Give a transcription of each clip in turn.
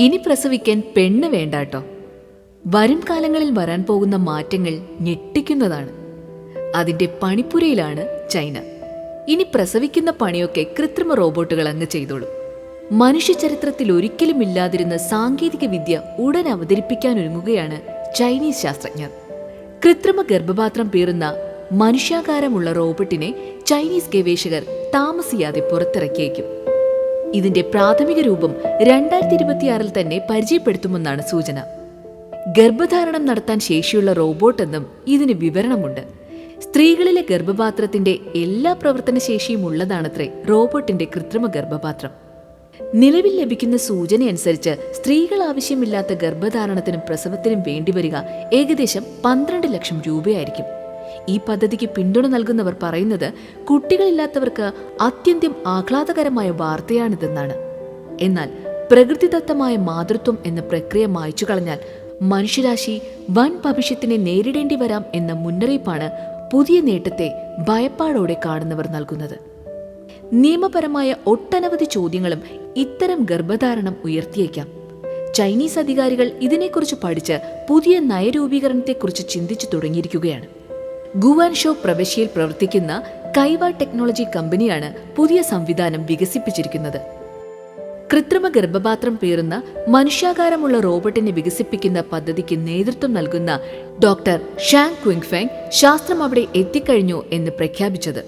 ഇനി പ്രസവിക്കാൻ പെണ്ണ് വേണ്ട കേട്ടോ വരും കാലങ്ങളിൽ വരാൻ പോകുന്ന മാറ്റങ്ങൾ ഞെട്ടിക്കുന്നതാണ്. അതിന്റെ പണിപ്പുരയിലാണ് ചൈന. ഇനി പ്രസവിക്കുന്ന പണിയൊക്കെ കൃത്രിമ റോബോട്ടുകൾ അങ്ങ് ചെയ്തോളൂ. മനുഷ്യ ചരിത്രത്തിൽ ഒരിക്കലും ഇല്ലാതിരുന്ന സാങ്കേതിക വിദ്യ ഉടൻ അവതരിപ്പിക്കാൻ ഒരുങ്ങുകയാണ് ചൈനീസ് ശാസ്ത്രജ്ഞർ. കൃത്രിമ ഗർഭപാത്രം പേറുന്ന മനുഷ്യാകാരമുള്ള റോബോട്ടിനെ ചൈനീസ് ഗവേഷകർ താമസിയാതെ പുറത്തിറക്കിയേക്കും. ഇതിന്റെ പ്രാഥമിക രൂപം രണ്ടായിരത്തി ഇരുപത്തിയാറിൽ തന്നെ പരിചയപ്പെടുത്തുമെന്നാണ് സൂചന. ഗർഭധാരണം നടത്താൻ ശേഷിയുള്ള റോബോട്ട് എന്നും ഇതിന് വിവരണമുണ്ട്. സ്ത്രീകളിലെ ഗർഭപാത്രത്തിന്റെ എല്ലാ പ്രവർത്തന ശേഷിയും ഉള്ളതാണത്രേ റോബോട്ടിന്റെ കൃത്രിമ ഗർഭപാത്രം. നിലവിൽ ലഭിക്കുന്ന സൂചനയനുസരിച്ച് സ്ത്രീകൾ ആവശ്യമില്ലാത്ത ഗർഭധാരണത്തിനും പ്രസവത്തിനും വേണ്ടിവരിക ഏകദേശം പന്ത്രണ്ട് ലക്ഷം രൂപയായിരിക്കും. ഈ പദ്ധതിക്ക് പിന്തുണ നൽകുന്നവർ പറയുന്നത് കുട്ടികളില്ലാത്തവർക്ക് അത്യന്തം ആഹ്ലാദകരമായ വാർത്തയാണിതെന്നാണ്. എന്നാൽ പ്രകൃതിദത്തമായ മാതൃത്വം എന്ന പ്രക്രിയ മായ്ച്ചു കളഞ്ഞാൽ മനുഷ്യരാശി വൻ ഭവിഷ്യത്തിനെ നേരിടേണ്ടി വരാം എന്ന മുന്നറിയിപ്പാണ് പുതിയ നേട്ടത്തെ ഭയപ്പാടോടെ കാണുന്നവർ നൽകുന്നത്. നിയമപരമായ ഒട്ടനവധി ചോദ്യങ്ങളും ഇത്തരം ഗർഭധാരണം ഉയർത്തിയേക്കാം. ചൈനീസ് അധികാരികൾ ഇതിനെക്കുറിച്ച് പഠിച്ച് പുതിയ നയരൂപീകരണത്തെക്കുറിച്ച് ചിന്തിച്ചു തുടങ്ങിയിരിക്കുകയാണ്. ഗുവാൻഷോ പ്രവിശ്യയിൽ പ്രവർത്തിക്കുന്ന കൈവ ടെക്നോളജി കമ്പനിയാണ് പുതിയ സംവിധാനം വികസിപ്പിച്ചിരിക്കുന്നത്. കൃത്രിമ ഗർഭപാത്രം പേറുന്ന മനുഷ്യാകാരമുള്ള റോബോട്ടിനെ വികസിപ്പിക്കുന്ന പദ്ധതിക്ക് നേതൃത്വം നൽകുന്ന ഡോക്ടർ ഷാങ് ക്വിങ്ഫെങ് ശാസ്ത്രം അവിടെ എത്തിക്കഴിഞ്ഞു എന്ന് പ്രഖ്യാപിച്ചത്.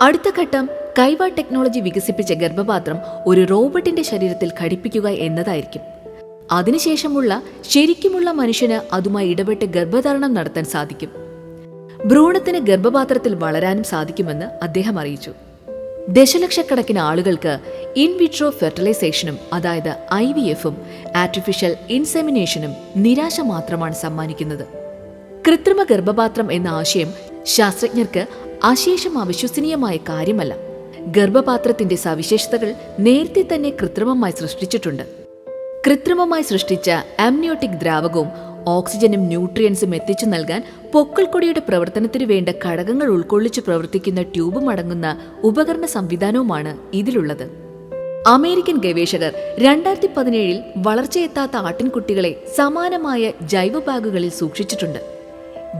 അടുത്ത ഘട്ടം കൈവ ടെക്നോളജി വികസിപ്പിച്ച ഗർഭപാത്രം ഒരു റോബോട്ടിന്റെ ശരീരത്തിൽ ഘടിപ്പിക്കുക എന്നതായിരിക്കും. അതിനുശേഷമുള്ള ശരിക്കുമുള്ള മനുഷ്യന് അതുമായി ഇടപെട്ട് ഗർഭധാരണം നടത്താൻ സാധിക്കും. ഭ്രൂണത്തിന് ഗർഭപാത്രത്തിൽ വളരാനും സാധിക്കുമെന്ന് അദ്ദേഹം അറിയിച്ചു. ദശലക്ഷക്കണക്കിന് ആളുകൾക്ക് ഇൻവിട്രോ ഫെർട്ടിലൈസേഷനും അതായത് ഐ വി എഫും ആർട്ടിഫിഷ്യൽ ഇൻസെമിനേഷനും നിരാശ മാത്രമാണ് സമ്മാനിക്കുന്നത്. കൃത്രിമ ഗർഭപാത്രം എന്ന ആശയം ശാസ്ത്രജ്ഞർക്ക് അശേഷം അവിശ്വസനീയമായ കാര്യമല്ല. ഗർഭപാത്രത്തിന്റെ സവിശേഷതകൾ നേരത്തെ തന്നെ കൃത്രിമമായി സൃഷ്ടിച്ചിട്ടുണ്ട്. കൃത്രിമമായി സൃഷ്ടിച്ച ആംനിയോട്ടിക് ദ്രാവകവും ഓക്സിജനും ന്യൂട്രിയൻസും എത്തിച്ചു നൽകാൻ പൊക്കിൾക്കൊടിയുടെ പ്രവർത്തനത്തിനു വേണ്ട ഘടകങ്ങൾ ഉൾക്കൊള്ളിച്ചു പ്രവർത്തിക്കുന്ന ട്യൂബും അടങ്ങുന്ന ഉപകരണ സംവിധാനവുമാണ് ഇതിലുള്ളത്. അമേരിക്കൻ ഗവേഷകർ രണ്ടായിരത്തി പതിനേഴിൽ വളർച്ചയെത്താത്ത ആട്ടിൻകുട്ടികളെ സമാനമായ ജൈവ ബാഗുകളിൽ സൂക്ഷിച്ചിട്ടുണ്ട്.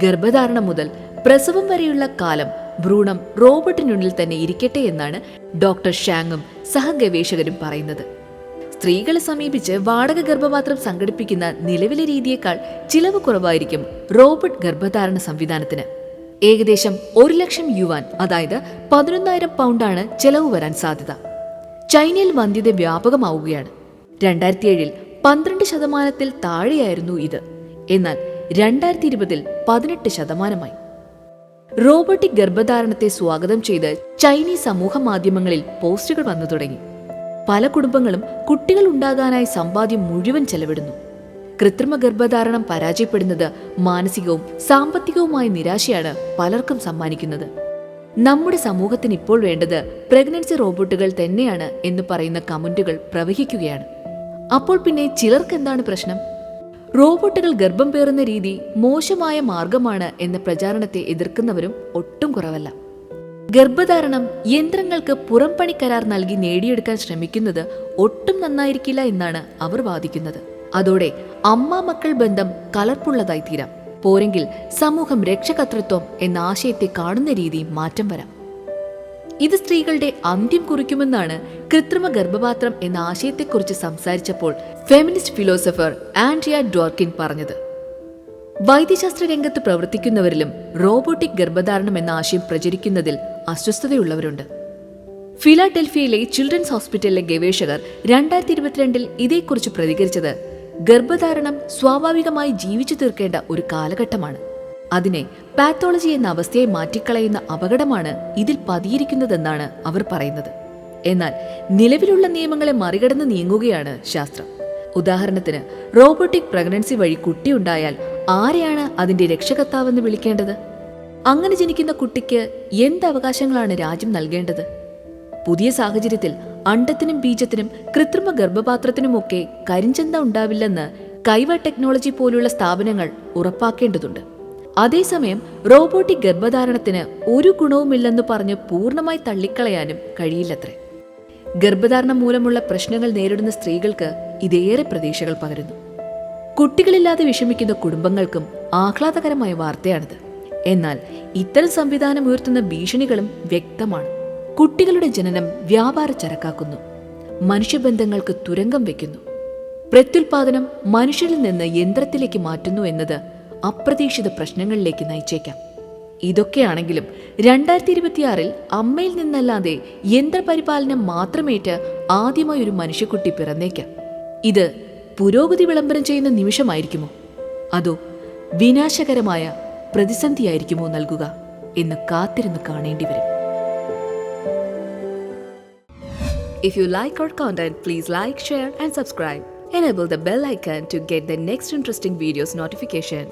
ഗർഭധാരണം മുതൽ പ്രസവം വരെയുള്ള കാലം ഭ്രൂണം റോബോട്ടിനുള്ളിൽ തന്നെ ഇരിക്കട്ടെ എന്നാണ് ഡോക്ടർ ഷാങ്ങും സഹഗവേഷകരും പറയുന്നത്. സ്ത്രീകളെ സമീപിച്ച് വാടക ഗർഭപാത്രം സംഘടിപ്പിക്കുന്ന നിലവിലെ രീതിയേക്കാൾ ചിലവ് കുറവായിരിക്കും റോബോട്ട് ഗർഭധാരണ സംവിധാനത്തിന്. ഏകദേശം ഒരു ലക്ഷം യുവാൻ അതായത് പതിനൊന്നായിരം പൗണ്ടാണ് ചെലവ് വരാൻ സാധ്യത. ചൈനയിൽ വന്ധ്യത വ്യാപകമാവുകയാണ്. രണ്ടായിരത്തി ഏഴിൽ പന്ത്രണ്ട് ശതമാനത്തിൽ താഴെയായിരുന്നു ഇത്. എന്നാൽ രണ്ടായിരത്തി ഇരുപതിൽ പതിനെട്ട് ശതമാനമായി. റോബോട്ടിക് ഗർഭധാരണത്തെ സ്വാഗതം ചെയ്ത് ചൈനീസ് സമൂഹ മാധ്യമങ്ങളിൽ പോസ്റ്റുകൾ വന്നു തുടങ്ങി. പല കുടുംബങ്ങളും കുട്ടികൾ ഉണ്ടാകാനായി സമ്പാദ്യം മുഴുവൻ ചെലവിടുന്നു. കൃത്രിമ ഗർഭധാരണം പരാജയപ്പെടുന്നത് മാനസികവും സാമ്പത്തികവുമായ നിരാശയാണ് പലർക്കും സമ്മാനിക്കുന്നത്. നമ്മുടെ സമൂഹത്തിന് ഇപ്പോൾ വേണ്ടത് പ്രഗ്നൻസി റോബോട്ടുകൾ തന്നെയാണ് എന്ന് പറയുന്ന കമന്റുകൾ പ്രവഹിക്കുകയാണ്. അപ്പോൾ പിന്നെ ചിലർക്ക് എന്താണ് പ്രശ്നം? റോബോട്ടുകൾ ഗർഭം പേറുന്ന രീതി മോശമായ മാർഗമാണ് എന്ന പ്രചാരണത്തെ എതിർക്കുന്നവരും ഒട്ടും കുറവല്ല. ഗർഭധാരണം യന്ത്രങ്ങൾക്ക് പുറംപണി കരാർ നൽകി നേടിയെടുക്കാൻ ശ്രമിക്കുന്നത് ഒട്ടും നന്നായിരിക്കില്ല എന്നാണ് അവർ വാദിക്കുന്നത്. അതോടെ അമ്മ മക്കൾ ബന്ധം കലർപ്പുള്ളതായി തീരാം. പോരെങ്കിൽ സമൂഹം രക്ഷകർത്തൃത്വം എന്ന ആശയത്തെ കാണുന്ന രീതി മാറ്റം വരാം. ഇത് സ്ത്രീകളുടെ അന്ത്യം കുറിക്കുമെന്നാണ് കൃത്രിമ ഗർഭപാത്രം എന്ന ആശയത്തെക്കുറിച്ച് സംസാരിച്ചപ്പോൾ ഫെമിനിസ്റ്റ് ഫിലോസഫർ ആൻഡ്രിയ ഡോർക്കിൻ പറഞ്ഞത്. വൈദ്യശാസ്ത്ര രംഗത്ത് പ്രവർത്തിക്കുന്നവരിലും റോബോട്ടിക് ഗർഭധാരണം എന്ന ആശയം പ്രചരിക്കുന്നതിൽ അസ്വസ്ഥതയുള്ളവരുണ്ട്. ഫിലാഡൽഫിയയിലെ ചിൽഡ്രൻസ് ഹോസ്പിറ്റലിലെ ഗവേഷകർ രണ്ടായിരത്തി ഇരുപത്തിരണ്ടിൽ ഇതേക്കുറിച്ച് പ്രതികരിച്ചത് ഗർഭധാരണം സ്വാഭാവികമായി ജീവിച്ചു തീർക്കേണ്ട ഒരു കാലഘട്ടമാണ്. അതിനെ പാത്തോളജി എന്ന അവസ്ഥയെ മാറ്റിക്കളയുന്ന അപകടമാണ് ഇതിൽ പതിയിരിക്കുന്നതെന്നാണ് അവർ പറയുന്നത്. എന്നാൽ നിലവിലുള്ള നിയമങ്ങളെ മറികടന്ന് നീങ്ങുകയാണ് ശാസ്ത്രം. ഉദാഹരണത്തിന് റോബോട്ടിക് പ്രഗ്നൻസി വഴി കുട്ടിയുണ്ടായാൽ ആരെയാണ് അതിന്റെ രക്ഷകർത്താവെന്ന് വിളിക്കേണ്ടത്? അങ്ങനെ ജനിക്കുന്ന കുട്ടിക്ക് എന്ത് അവകാശങ്ങളാണ് രാജ്യം നൽകേണ്ടത്? പുതിയ സാഹചര്യത്തിൽ അണ്ടത്തിനും ബീജത്തിനും കൃത്രിമ ഗർഭപാത്രത്തിനുമൊക്കെ കരിഞ്ചന്ത ഉണ്ടാവില്ലെന്ന് കൈവ ടെക്നോളജി പോലുള്ള സ്ഥാപനങ്ങൾ ഉറപ്പാക്കേണ്ടതുണ്ട്. അതേസമയം റോബോട്ടിക് ഗർഭധാരണത്തിന് ഒരു ഗുണവുമില്ലെന്ന് പറഞ്ഞ് പൂർണമായി തള്ളിക്കളയാനും കഴിയില്ലത്രേ. ഗർഭധാരണം മൂലമുള്ള പ്രശ്നങ്ങൾ നേരിടുന്ന സ്ത്രീകൾക്ക് ഇതേറെ പ്രതീക്ഷകൾ പകരുന്നു. കുട്ടികളില്ലാതെ വിഷമിക്കുന്ന കുടുംബങ്ങൾക്കും ആഹ്ലാദകരമായ വാർത്തയാണിത്. എന്നാൽ ഇത്തരം സംവിധാനം ഉയർത്തുന്ന ഭീഷണികളും വ്യക്തമാണ്. കുട്ടികളുടെ ജനനം വ്യാപാര ചരക്കാക്കുന്നു. മനുഷ്യബന്ധങ്ങൾക്ക് തുരങ്കം വെക്കുന്നു. പ്രത്യുൽപാദനം മനുഷ്യരിൽ നിന്ന് യന്ത്രത്തിലേക്ക് മാറ്റുന്നു എന്നത് അപ്രതീക്ഷിത പ്രശ്നങ്ങളിലേക്ക് നയിച്ചേക്കാം. ഇതൊക്കെയാണെങ്കിലും രണ്ടായിരത്തി ഇരുപത്തിയാറിൽ അമ്മയിൽ നിന്നല്ലാതെ യന്ത്രപരിപാലനം മാത്രമേറ്റ് ആദ്യമായി ഒരു മനുഷ്യക്കുട്ടി പിറന്നേക്കാം. ഇത് പുരോഗതി വിളംബരം ചെയ്യുന്ന നിമിഷമായിരിക്കുമോ? അതോ വിനാശകരമായ പ്രതിസന്ധിയായിരിക്കുമോ നൽകുക എന്ന് കാത്തിരുന്ന് കാണേണ്ടി വരും If you like our content, please like, share, and subscribe. Enable the bell icon to get the next interesting videos notification.